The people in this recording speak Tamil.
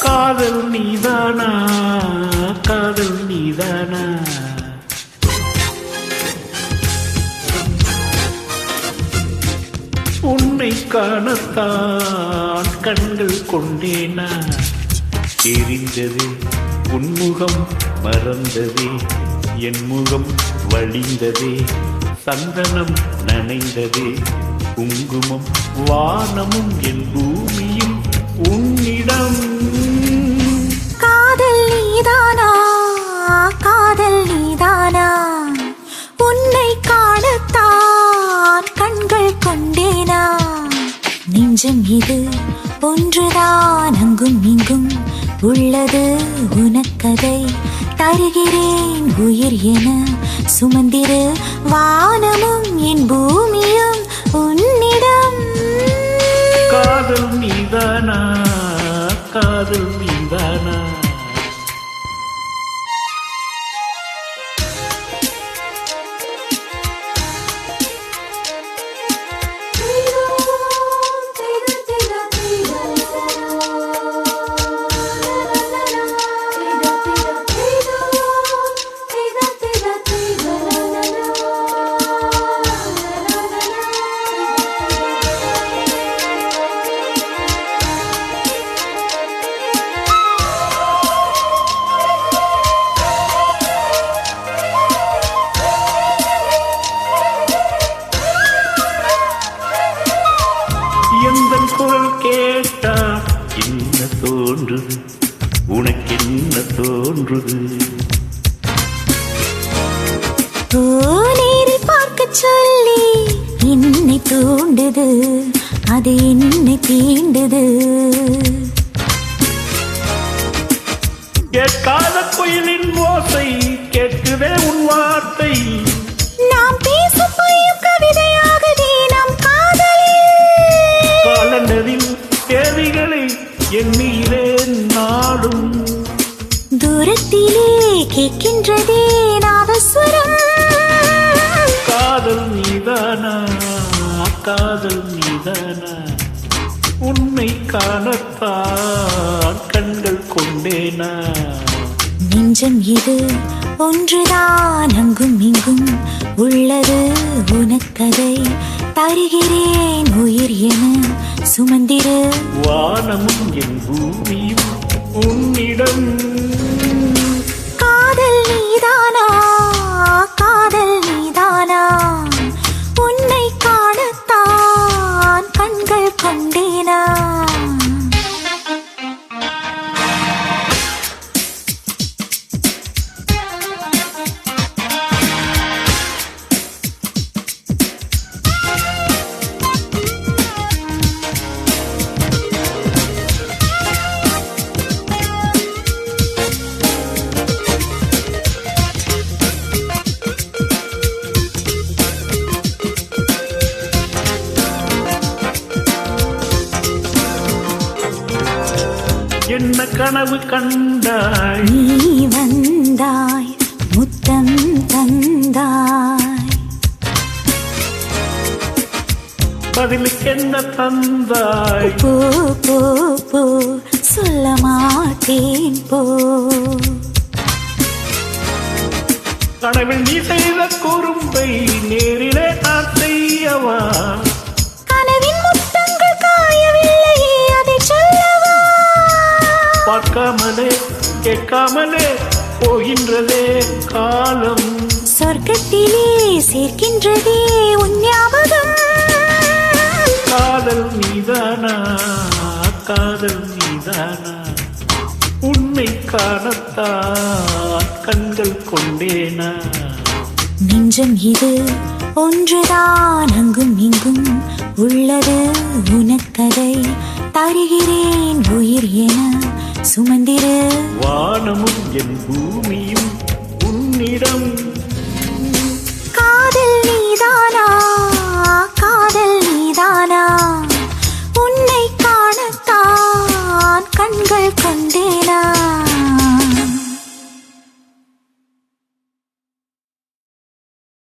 காதல் நீதானா? காதல் நீதானா? உன்னை காணத்தான் கண்கள் கொண்டேனா? தெரிந்தது உன்முகம் மறந்ததே. என் முகம் வழிந்ததே சந்தனம் நனைந்ததே. குங்குமம் வானமும் என் பூமியும் உன்னிடம். காதல் நீதானா? காதல் நீதானா? உன்னை காணத்தான் கண்கள் கொண்டேனா? நெஞ்சம் இது ஒன்றுதான் அங்கும் இங்கும் உள்ளது உனக்கதை. தருகிறேன் உயிர் என சுமந்திரு வானமும் என் பூமியும். தோன்றுது உனக்கு என்ன தோன்றுது? நேரி பார்க்க சொல்லி என்னை தூண்டுது அது என்னை தீண்டுது. கேட்காத குயிலின் ஓசை கேட்குதே உன் வார்த்தை. கேட்கின்றதே நாதஸ்வரம். காதல் நீதானா காதல் நீதானா உன்னை காணத்தான் கண்கள் கொண்டேனா? நெஞ்சம் இது ஒன்றுதான் அங்கும் இங்கும் உள்ளது உனக்கதை தருகிறேன் உயிர் என சுமந்திரு. வானமும் என் பூமியும் காதல் என்ன கனவு கண்டாய்? நீ வந்தாய் முத்தம் தந்தாய். பதிலுக்கு என்ன தந்தாய்? போ போ போ சொல்ல மாட்டேன் போ. கனவில் நீ செய்த குறும்பை நேரிலே நான் செய்யவா? பார்க்காமலே கேட்காமலே போகின்றதே காலம். சொர்க்கத்திலே சேர்க்கின்றதே உன் ஞாபகம். காதல் மீதானா? காதல் மீதானா? உன்னை காணத்தான் கண்கள் கொண்டேனா? நெஞ்சம் இது ஒன்றுதான் அங்கும் இங்கும். உள்ளது உனக்கதை தருகிறேன் உயிர் என. சுமந்திரு. வானமும் என் பூமியும் உன்னிடம். காதல் நீதானா? காதல் நீதானா? உன்னை காணத்தான் கண்கள் கண்டேனா?